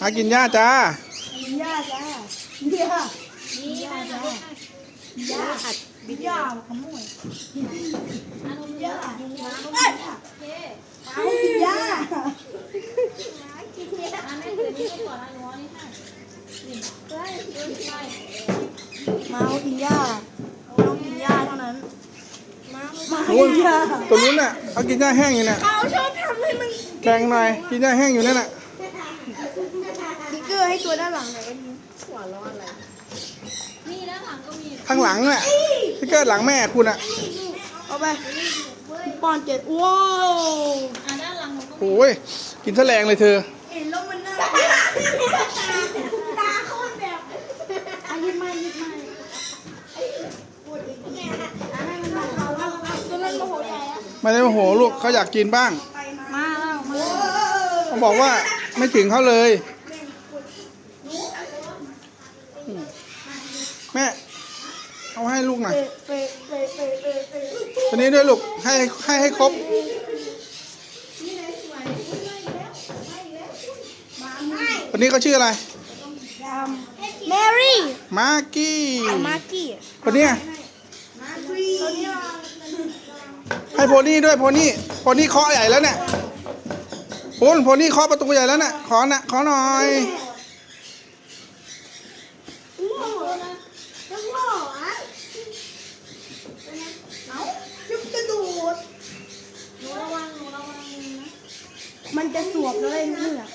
หากินหญ้าจ้าย่าจ้าย่าย่าจ้าย่าอัดย่าขโมยย่ายุงมาโอเคเอาย่าอันนี้คือนี่ก่อนอันนู้นนี่ให้นี่เฮ้ยดูไปมาเอากินย่าต้องกินย่าเท่านั้นมามาโอ้ยกินย่าตัวนู้นน่ะเขากินหญ้าแห้งอยู่น่ะเขาชอบทำให้มันแบ่งหน่อยกินหญ้าแห้งอยู่นั่นน่ะ ให้ตัวด้านหลังหน่อยก็ดีนี่ด้านหลังก็มีข้างหลังน่ะที่เกิดหลังแม่คุณอะเอาไปป้อนเจ็ดว้าวอ่าด้านหลังมันก็มีโอ้ยกินแสลงเลยเธอเห็นแล้วมันน่าตาโคตรแบบอะยิบไม่ยิบไม่ตัวนั้นโมโหใหญ่อะไม่ได้โมโหลูกเขาอยากกินบ้าง มาแล้วมาเขาบอกว่าไม่ถึงเขาเลย แม่ เอาให้ลูกหน่อยเปะเปะเปะเปะเปะเปะตัวนี้ด้วยลูก ให้ให้ให้ครบ คนนี้เขาชื่ออะไร แมรี่ มาร์กี้ มาร์กี้ คนเนี้ยตัวนี้ให้โพนี่ด้วยโพนี่โพนี่เคาะใหญ่แล้วเนี่ยโอนโพนี่เคาะประตูใหญ่แล้วน่ะขอน่ะขอหน่อย มันจะสวบแล้วได้เลือก